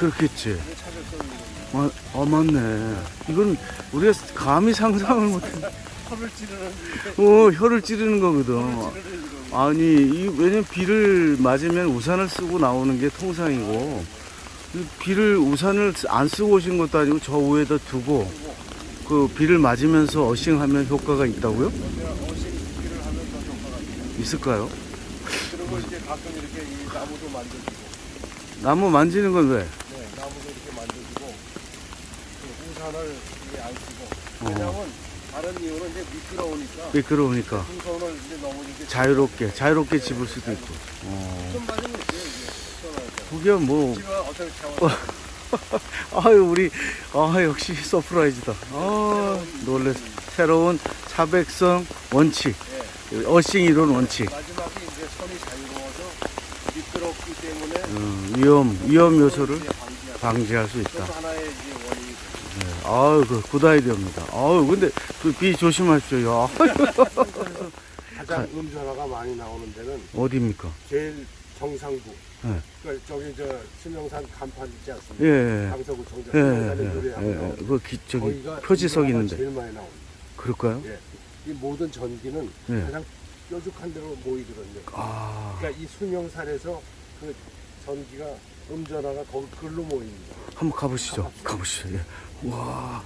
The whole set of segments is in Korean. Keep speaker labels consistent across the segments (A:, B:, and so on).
A: 그렇겠지. 아, 아 맞네. 이건 우리가 감히 상상을 못해.
B: 혀를 찌르는
A: 어 혀를 찌르는 거거든. 아니 이 왜냐면 비를 맞으면 우산을 쓰고 나오는 게 통상이고 이 비를 우산을 안 쓰고 오신 것도 아니고 저 위에다 두고 그 비를 맞으면서 어싱하면 효과가 있다고요?
B: 내가 어싱 비를 하면 더 효과가 있다.
A: 있을까요?
B: 그리고 이제 가끔 이렇게 이 나무도 만져주고,
A: 나무 만지는 건 왜?
B: 네, 나무도 이렇게 만져주고, 그 우산을 이게 안 쓰고.
A: 어.
B: 왜냐면 다른 이유는 이제 미끄러우니까
A: 미끄러우니까
B: 두 손을 이제 이렇게
A: 자유롭게 자유롭게 집을 수도 있고. 어.
B: 좀 맞으면 돼요 이게 시원하게.
A: 그게 뭐
B: 채워?
A: 아유 우리 아 역시 서프라이즈다. 아 놀래 새로운 차백성 원칙
B: 예.
A: 어싱 이론 원칙.
B: 마지막에 이제 손이 자유로워서 미끄럽기 때문에
A: 음, 위험 위험 요소를
B: 방지할 수
A: 있다. 네. 아유 그 굿아이디어입니다. 아유 근데 그 비 조심하십시오. 야.
B: 가장 음전화가 많이 나오는 데는
A: 어디입니까?
B: 제일 정상부.
A: 네.
B: 그러니까 저기 저 수명산 간판 있지 않습니까?
A: 예. 예.
B: 강서구청장
A: 예, 예, 예, 예,
B: 나오는
A: 그 기, 저기 표지석 있는데
B: 제일 많이 나옵니다.
A: 그럴까요?
B: 예. 이 모든 전기는
A: 예.
B: 가장 뾰족한 데로 모이거든요.
A: 아
B: 그러니까 이 수명산에서 그 전기가 음전화가 거기 글로 모입니다.
A: 한번 가보시죠. 가보시죠. 예. 와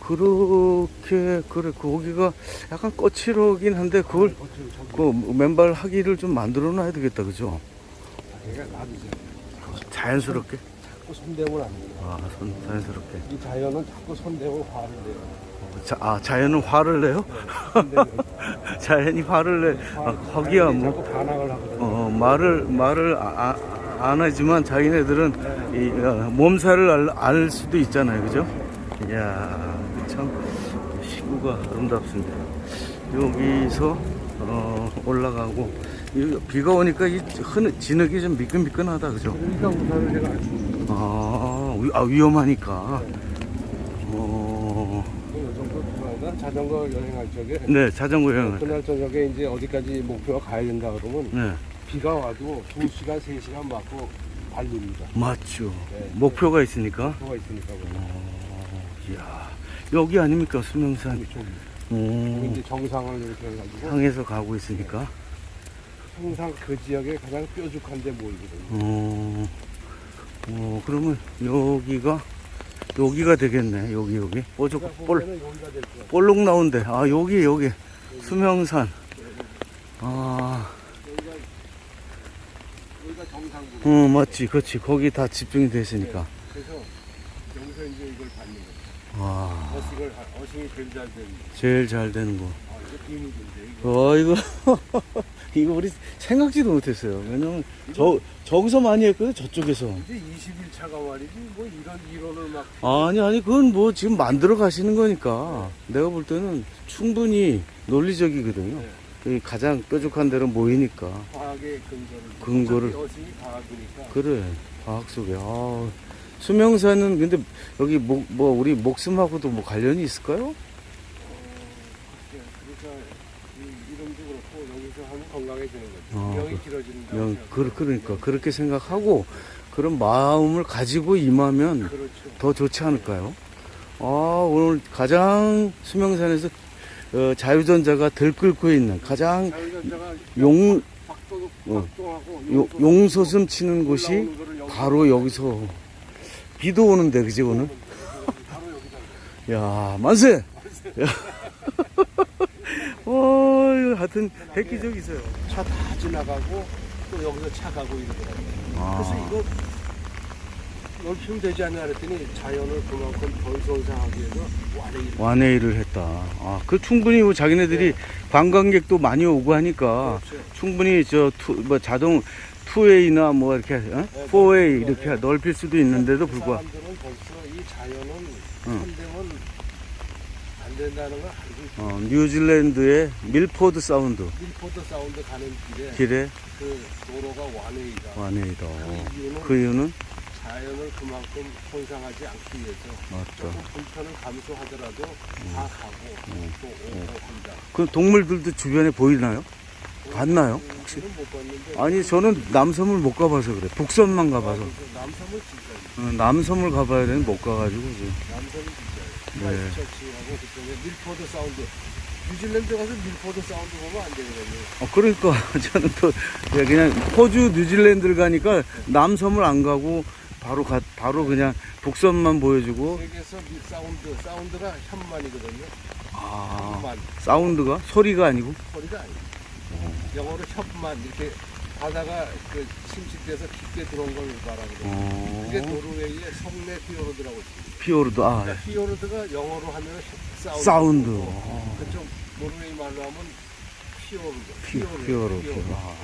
A: 그렇게 그래 거기가 약간 거칠어긴 한데 그걸 그 맨발 하기를 좀 만들어 놔야 되겠다 그죠?
B: 놔두세요.
A: 자연스럽게
B: 자꾸 손대면 안 돼요.
A: 아 선- 자연스럽게
B: 이 자연은 자꾸 손대면 화를 내요.
A: 자, 아 자연은 화를 내요?
B: 손대면
A: 자연이 화를 내 아, 허기야 뭐
B: 자꾸 반항을 하거든요.
A: 어, 말을 말을 아, 아, 안 하지만 자기네들은 이, 어, 몸살을 알, 알 수도 있잖아요, 그죠? 이야 참 시구가 아름답습니다. 여기서 어, 올라가고 이 비가 오니까 이 흐느, 진흙이 좀 미끈미끈하다, 그죠?
B: 그러니까 우산을 제가 안 씁니다.
A: 아, 위, 아 위험하니까. 어,
B: 자전거 여행할 적에
A: 네 자전거 여행을.
B: 그날 저녁에 이제 어디까지 목표가 가야 된다 그러면
A: 네
B: 비가 와도 2시간, 3시간 맞고 달립니다.
A: 맞죠.
B: 네.
A: 목표가 있으니까.
B: 목표가 있으니까.
A: 어, 이야 여기 아닙니까 수명산. 오.
B: 여기 이제 정상을 이렇게 해가지고
A: 향해서 가고 있으니까.
B: 항상 그 지역에 가장 뾰족한 데 모이거든요.
A: 어, 어, 그러면 여기가, 여기가 되겠네. 여기, 여기.
B: 그러니까
A: 볼. 볼록 나온데. 아, 여기, 여기. 수명산. 아,
B: 여기가, 여기가 정상부.
A: 어, 맞지. 그렇지. 거기 다 집중이 됐으니까.
B: 그래서 여기서 이제 이걸 받는 거예요.
A: 와,
B: 어싱을, 하- 어싱이 제일 잘 되는 거.
A: 제일 잘 되는 거. 어, 이거, 이거 우리 생각지도 못했어요. 왜냐면, 저, 저기서 많이 했거든, 저쪽에서.
B: 이제 20일차가 말이지, 뭐 이런 이론을 막.
A: 아니 아니 그건 뭐 지금 만들어 가시는 거니까 내가 볼 때는 충분히 논리적이거든요. 이 가장 뾰족한 데로 모이니까
B: 과학의 근거를.
A: 근거를.
B: 어차피 어싱이 과학이니까.
A: 그래 과학 속에 아, 수명사는 근데 여기 목, 뭐 우리 목숨하고도 뭐 관련이 있을까요?
B: 어, 그렇게, 그러니까 이 이름도 그렇고 여기서 하면 건강 해지는 거죠.
A: 어,
B: 병이 길어진다.
A: 영, 그, 그러니까 그렇게 생각하고 그런 마음을 가지고 임하면
B: 그렇죠.
A: 더 좋지 않을까요? 아 오늘 가장 수명산에서 어, 자유전자가 들끓고 있는 가장
B: 자유전자가
A: 용
B: 박도,
A: 어. 요- 용소숨 치는 곳이 바로 여기서 비도 오는데 그지 오늘? 야 만세! 야. 어, 하여튼 획기적이세요.
B: 차 다 지나가고 또 여기서 차 가고 이러더라고요. 그래서
A: 아,
B: 이거 넓히면 되지 않냐 그랬더니 자연을 그만큼 덜 손상하기 위해서 완전히
A: 완회를 했다. 아, 그 충분히 뭐 자기네들이 관광객도 많이 오고 하니까
B: 그렇죠.
A: 충분히 저 투, 뭐 자동 투웨이나 뭐 이렇게 어?
B: 네,
A: 포웨이
B: 넓히고,
A: 이렇게
B: 네.
A: 넓힐 수도 있는데도
B: 그
A: 불구하고
B: 사람들은 벌써 이 자연은
A: 응.
B: 손대면 안 된다는 걸
A: 어, 뉴질랜드의 밀포드 사운드
B: 밀포드 사운드 가는 길에
A: 길에
B: 그 도로가 완웨이다.
A: 완회이다.
B: 그 이유는
A: 그 이유는
B: 자연을 그만큼 손상하지 않기 위해서
A: 맞다.
B: 조금 불편을 감수하더라도 다 가고 또 오고 한다.
A: 그 동물들도 주변에 보이나요? 봤나요?
B: 음, 못 봤는데.
A: 아니 저는 남섬을 못 가봐서 그래. 북섬만 가봐서.
B: 그래서 남섬은 진짜
A: 어, 남섬을 가봐야 되는 못 가가지고 지금.
B: 진짜
A: 네.
B: 마이처치하고 그쪽에 밀포드 사운드. 뉴질랜드 가서 밀포드 사운드 보면 안 되거든요.
A: 어, 그러니까 저는 또 예, 그냥 호주, 뉴질랜드를 가니까 남섬을 안 가고 바로 가, 바로 그냥 북섬만 보여주고
B: 세계에서 밀 사운드, 사운드가 현만이거든요.
A: 아
B: 현만.
A: 사운드가 소리가 아니고
B: 소리가 아니에요. 영어로 현만 이렇게 바다가 그 침식돼서 깊게 들어온 걸 말하거든요. 그게
A: 어,
B: 노르웨이의 성내 피오르드라고 있습니다.
A: 피오르드 아
B: 그러니까 피오르드가 영어로 하면 사운드.
A: 사운드 어,
B: 그쪽 노르웨이 말로 하면 피오르드.
A: 피- 피오르드. 아.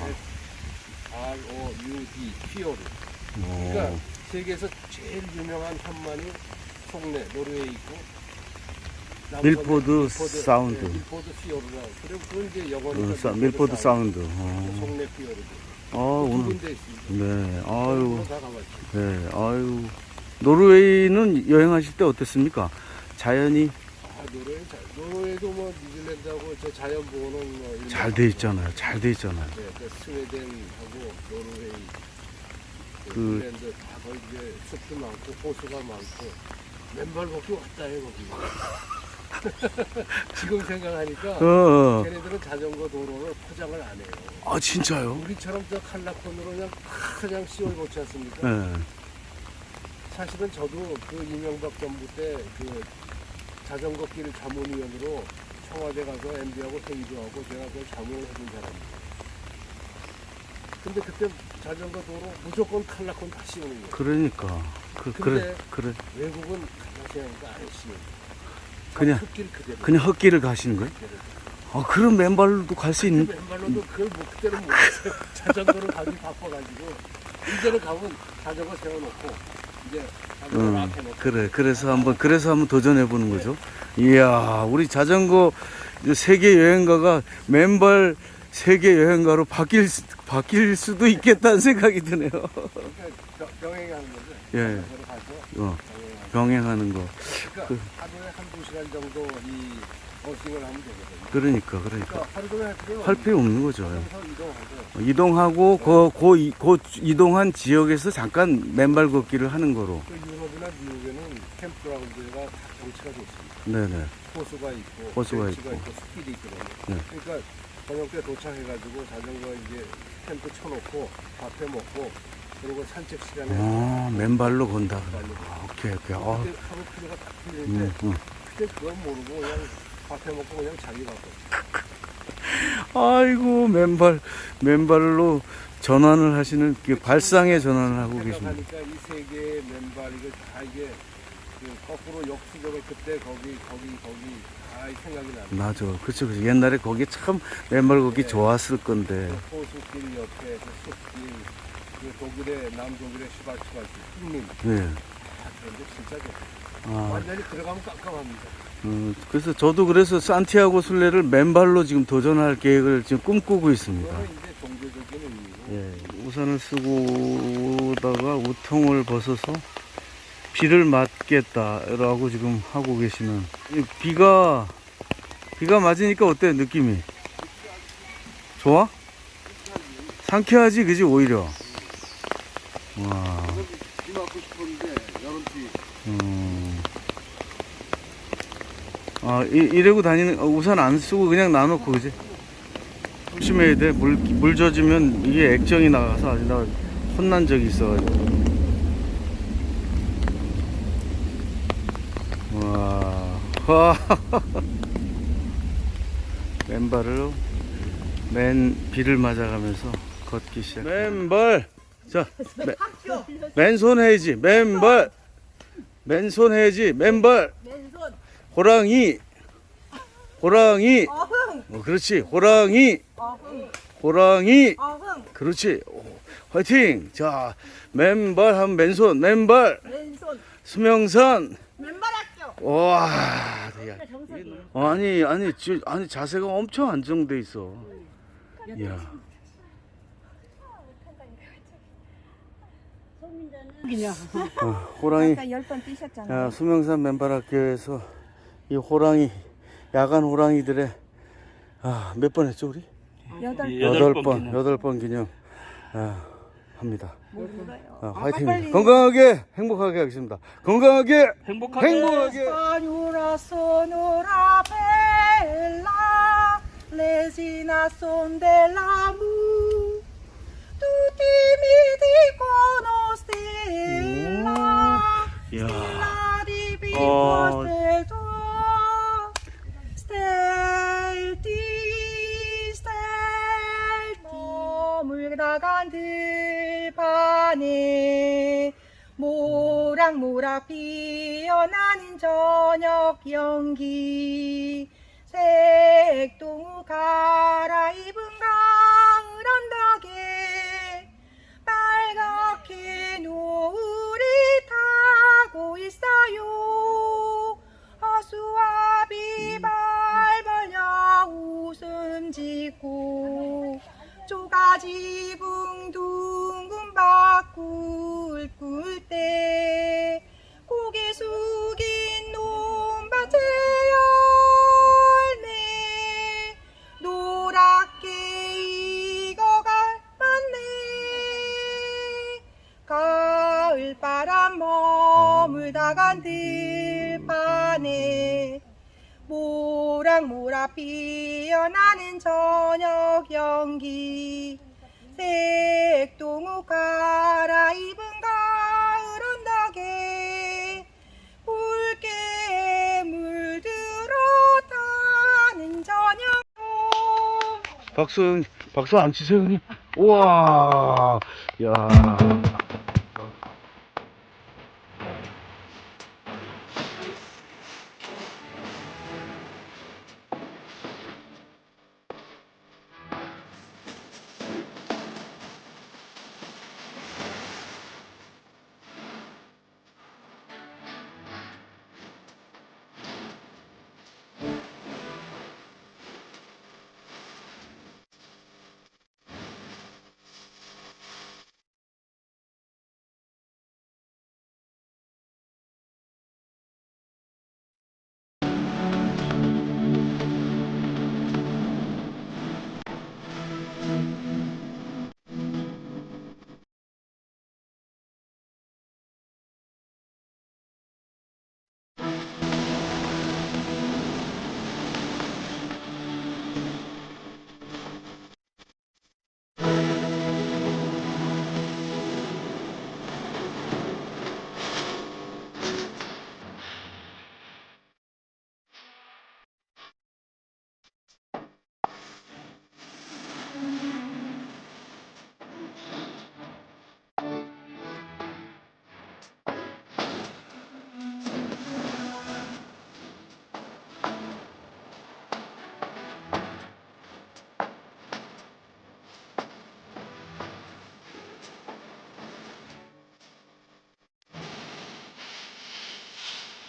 B: R O U D 피오르드.
A: 어.
B: 그러니까 세계에서 제일 유명한 현만이 속내 노르웨이 있고
A: 밀포드 사운드.
B: 네, 밀포드 피오르라. 그리고 그건 이제 어,
A: 사- 밀포드 사운드 어,
B: 속내 피오르드. 어두
A: 오늘. 네 아유. 네 아유 노르웨이는 여행하실 때 어땠습니까 자연이
B: 아, 노르웨이, 자- 노르웨이도 뭐 뉴질랜드하고 저 자연 보호는 뭐
A: 잘 돼 있잖아요 잘 돼 있잖아요
B: 네, 그 스웨덴하고 노르웨이,
A: 그-
B: 그 뉴질랜드 다 거기 이제 숲도 많고 호수가 많고 맨발 걷기 왔다 해 거기. 지금 생각하니까
A: 어, 어.
B: 걔네들은 자전거 도로를 포장을 안 해요.
A: 아 진짜요
B: 우리처럼 저 칼라콘으로 그냥 그냥 씌워 놓지 않습니까?
A: 네.
B: 사실은 저도 그 이명박 정부 때 그 자전거 길 자문위원으로 청와대 가서 MB하고 회의도 하고 제가 그걸 자문을 해준 사람입니다. 근데 그때 자전거 도로 무조건 칼라콘 다 씌우는 거예요.
A: 그러니까 그 그래 그래
B: 외국은 칼라콘이니까 안 씌워요.
A: 그냥-
B: 흙길 그대로.
A: 그냥 헛길을 가시는 거예요. 아 그럼 맨발로도 갈 수 있는
B: 맨발로도 그걸 뭐 그때는 못했어요. 자전거로 가기 바빠가지고 이제는 가면 자전거 세워놓고 이제 자전거
A: 응,
B: 앞에 놓고
A: 그래 그래서 한번 그래서 한번 도전해 보는 거죠 이야 우리 자전거 이제 세계 여행가가 맨발 세계 여행가로 바뀔 수- 바뀔 수도 있겠다는 생각이 드네요
B: 그러니까 병- 병행하는 거죠.
A: 예
B: 자전거로 가서
A: 어,
B: 병행하는
A: 거
B: 그러니까 하루에 한두 시간 정도 이 버싱을 하면 되거든요.
A: 그러니까 그러니까
B: 그러니까 하루 종일 할 필요
A: 없는 거죠
B: 이동하고
A: 이동하고 그, 그, 이- 그 이동한 지역에서 잠깐 맨발 걷기를 하는 거로
B: 또 유럽이나 미국에는 캠프그라운드가 다 정치가 좋습니다.
A: 네네
B: 호수가 있고
A: 호수가
B: 벤치가
A: 있고.
B: 숲길이 있거든요.
A: 네.
B: 그러니까 저녁 때 도착해가지고 자전거 이제 캠프 쳐놓고 밥해 먹고 그리고 산책 시간에
A: 어 맨발로 건다
B: 말로
A: 아, 오케이 오케이 어,
B: 그때 하루 필요가 딱 풀리는데
A: 음, 음.
B: 그때 그건 모르고 그냥 밥해 먹고 그냥 자기 바빠.
A: 아이고 맨발 맨발로 전환을 하시는 그 발상의 전환을 하고 계십니다.
B: 생각하니까 이 세계의 맨발 이거 다 이게 그 거꾸로 역수적을 그때 거기 거기 거기 다 생각이 나요.
A: 맞아, 그렇죠, 그렇죠. 옛날에 거기 참 맨발 걷기 좋았을 건데.
B: 그 호수길 옆에 그 숲길 그 독일의 남독일의 슈바츠바츠 흑림
A: 네.
B: 다 그런데 진짜 좋아.
A: 아,
B: 완전히 들어가면 깜깜합니다.
A: 음, 그래서 저도 그래서 산티아고 순례를 맨발로 지금 도전할 계획을 지금 꿈꾸고 있습니다.
B: 그거는 이제 종교적인 의미고
A: 예, 우산을 쓰고 오다가 우통을 벗어서 비를 맞겠다라고 지금 하고 계시는 이 비가 비가 맞으니까 어때 느낌이 좋아? 상쾌하지 그지 오히려 와
B: 비 맞고 싶었는데 여름비
A: 음. 아 이, 이러고 다니는 어, 우산 안 쓰고 그냥 놔놓고 그지 조심해야 돼 물 물 젖으면 이게 액정이 나가서 아주 나 혼난 적이 있어가지고 와, 와. 맨발로 맨 비를 맞아가면서 걷기 시작. 맨발. 자, 맨, 맨손 해야지. 맨발. 맨손 해야지. 맨발.
C: 맨손
A: 호랑이. 호랑이.
C: 어흥
A: 어, 그렇지. 호랑이.
C: 어흥
A: 호랑이.
C: 어흥
A: 그렇지. 오, 화이팅. 자, 맨발 하면 맨손. 맨발.
C: 맨손
A: 수명산.
C: 맨발 학교
A: 와, 야.
C: 정석이
A: 어, 아니 아니 지, 아니 자세가 엄청 안정돼 있어. 야,
C: 그냥
A: 어, 호랑이.
C: 아까 열 번 뛰셨잖아
A: 야, 수명산 맨발학교에서 이 호랑이 야간 호랑이들의 아, 몇 번 했죠 우리?
C: 아, 여덟
A: 여덟 번,
D: 번.
A: 여덟 번 기념 아, 합니다.
C: 못 울어요.
A: 아,
C: 아,
A: 화이팅입니다.
C: 빨리.
A: 건강하게 행복하게 하겠습니다. 건강하게
D: 행복하게
A: 행복하게.
C: Española sonora bella, lesina son dell'amore. Tutti mi
A: 어.
C: del tuo. Stelti, stelti, 머물다간 들판에 모락모락 피어나는 저녁 연기 들판에 모락모락 피어나는 저녁 연기. 색동우 갈아입은 가을 언덕에 붉게 물들어 타는 저녁.
A: 박수, 박수 안 치세요, 형님? 우와, 야